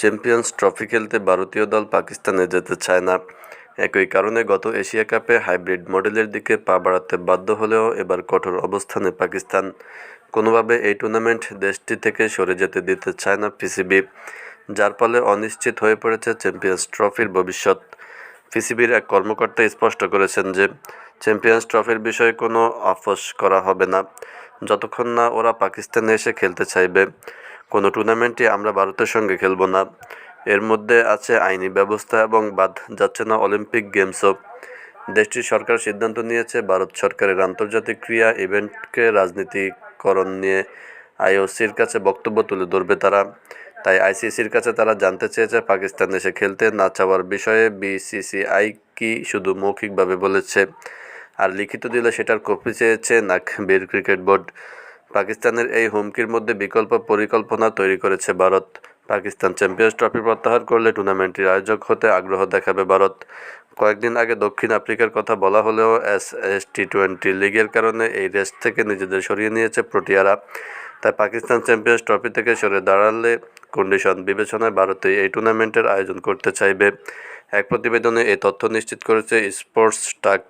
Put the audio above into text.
Champions trophy খেলতে ভারতীয় দল পাকিস্তানে যেতে চায় না। একই কারণে গত এশিয়া কাপে হাইব্রিড মডেলের দিকে পা বাড়াতে বাধ্য হলেও এবার কঠোর অবস্থানে পাকিস্তান। কোনোভাবে এই টুর্নামেন্ট দেশটি থেকে সরে যেতে দিতে চায় না পিসিবি, যার ফলে অনিশ্চিত হয়ে পড়েছে চ্যাম্পিয়ন্স ট্রফির ভবিষ্যৎ। পিসিবির এক কর্মকর্তা স্পষ্ট করেছেন যে চ্যাম্পিয়ন্স ট্রফির বিষয়ে কোনো আপোষ করা হবে না। যতক্ষণ না ওরা পাকিস্তানে এসে খেলতে চাইবে কোনো টুর্নামেন্টই আমরা ভারতের সঙ্গে খেলব না। এর মধ্যে আছে আইনি ব্যবস্থা এবং বাদ যাচ্ছে না অলিম্পিক গেমসও। দেশটির সরকার সিদ্ধান্ত নিয়েছে, ভারত সরকারের আন্তর্জাতিক ক্রীড়া ইভেন্টকে রাজনীতিকরণ নিয়ে আইওসির কাছে বক্তব্য তুলে ধরবে তারা। তাই আইসিসির কাছে তারা জানতে চেয়েছে, পাকিস্তান এসে খেলতে না চাওয়ার বিষয়ে বিসিসিআই কি শুধু মৌখিকভাবে বলেছে। আর লিখিত দিলে সেটার কপি চেয়েছে নাকবীর ক্রিকেট বোর্ড। পাকিস্তানের এই হুমকির মধ্যে বিকল্প পরিকল্পনা তৈরি করেছে ভারত। পাকিস্তান চ্যাম্পিয়ন্স ট্রফি প্রত্যাহার করলে টুর্নামেন্টটির আয়োজক হতে আগ্রহ দেখাবে ভারত। কয়েকদিন আগে দক্ষিণ আফ্রিকার কথা বলা হলেও এস এস টি টোয়েন্টি লিগের কারণে এই রেস থেকে নিজেদের সরিয়ে নিয়েছে প্রোটিয়ারা। তাই পাকিস্তান চ্যাম্পিয়ন্স ট্রফি থেকে সরে দাঁড়ালে কন্ডিশন বিবেচনায় ভারতে এই টুর্নামেন্টের আয়োজন করতে চাইবে। এক প্রতিবেদনে এই তথ্য নিশ্চিত করেছে স্পোর্টস টাক